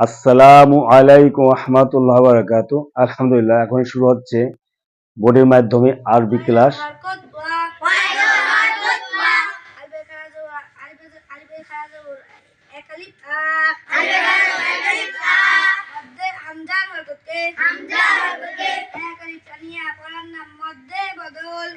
আসসালামু আলাইকুম আহমতুল্লাহ বারাকাত আলহামদুলিল্লাহ এখন শুরু হচ্ছে বোর্ডের মাধ্যমে আরবি ক্লাস। বদল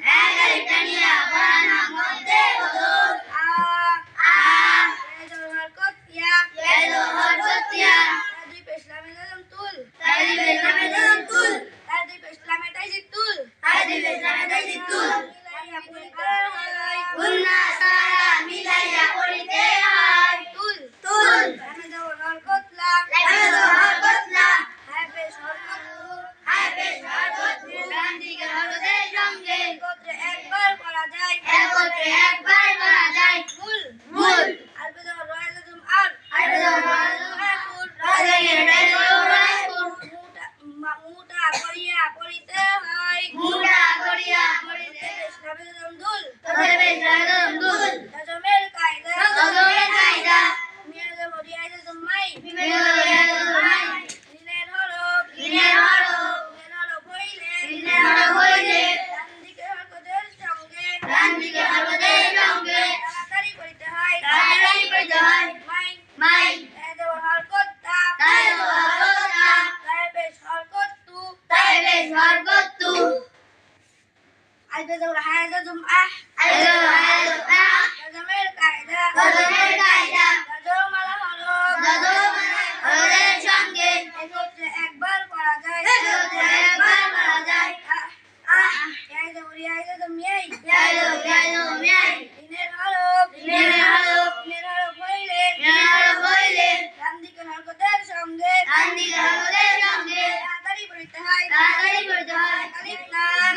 দিকে হলে সঙ্গে তাড়াতাড়ি পড়তে হয় তাড়াতাড়ি পড়তে হয় আলিফ লাম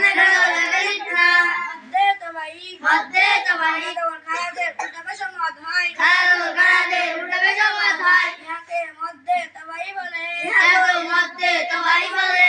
আলিফ লাম মধ্যে তবাই মধ্যে তবাই তোমার খায়াতে উঠাবে সমত হয় খায়াতে খায়াতে উঠাবে সমত হয় ইহাকে মধ্যে তবাই বলে ইহাকে মধ্যে তবাই বলে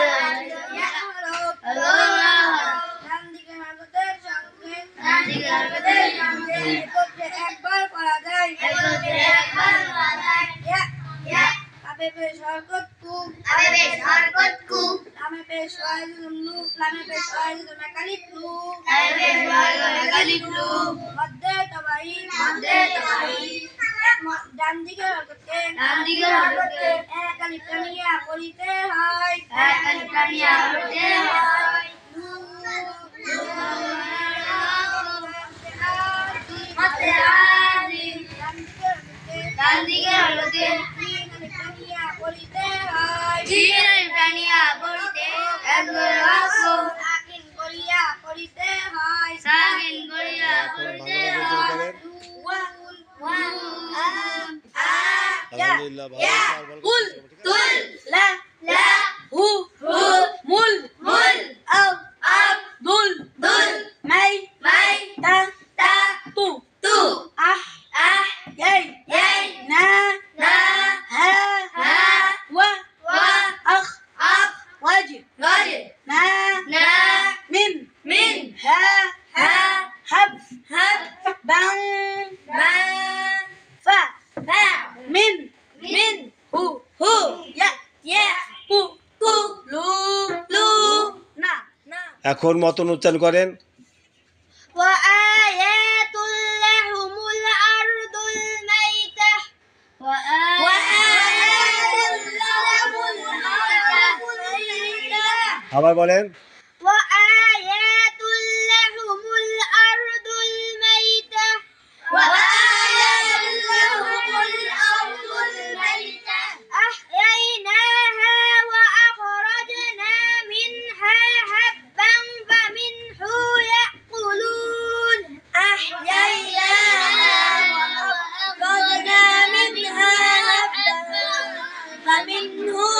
لما بيش هركضكم لما بيش هركضكم لما بيش هركضكم لما بيش هركضكم مكاليبلو لما بيش هركضكم مكاليبلو مدة تبعي مدة تبعي ডান দিকে হরকতকে ডান দিকে হরকতকে এক আলিফ টানিয়া পড়িতে হয় এক আলিফ টানিয়া পড়িতে হয় ডান দিকে হরকতকে লা ভালো এখন মতন উচ্চারণ করেন। আবার বলেন। No.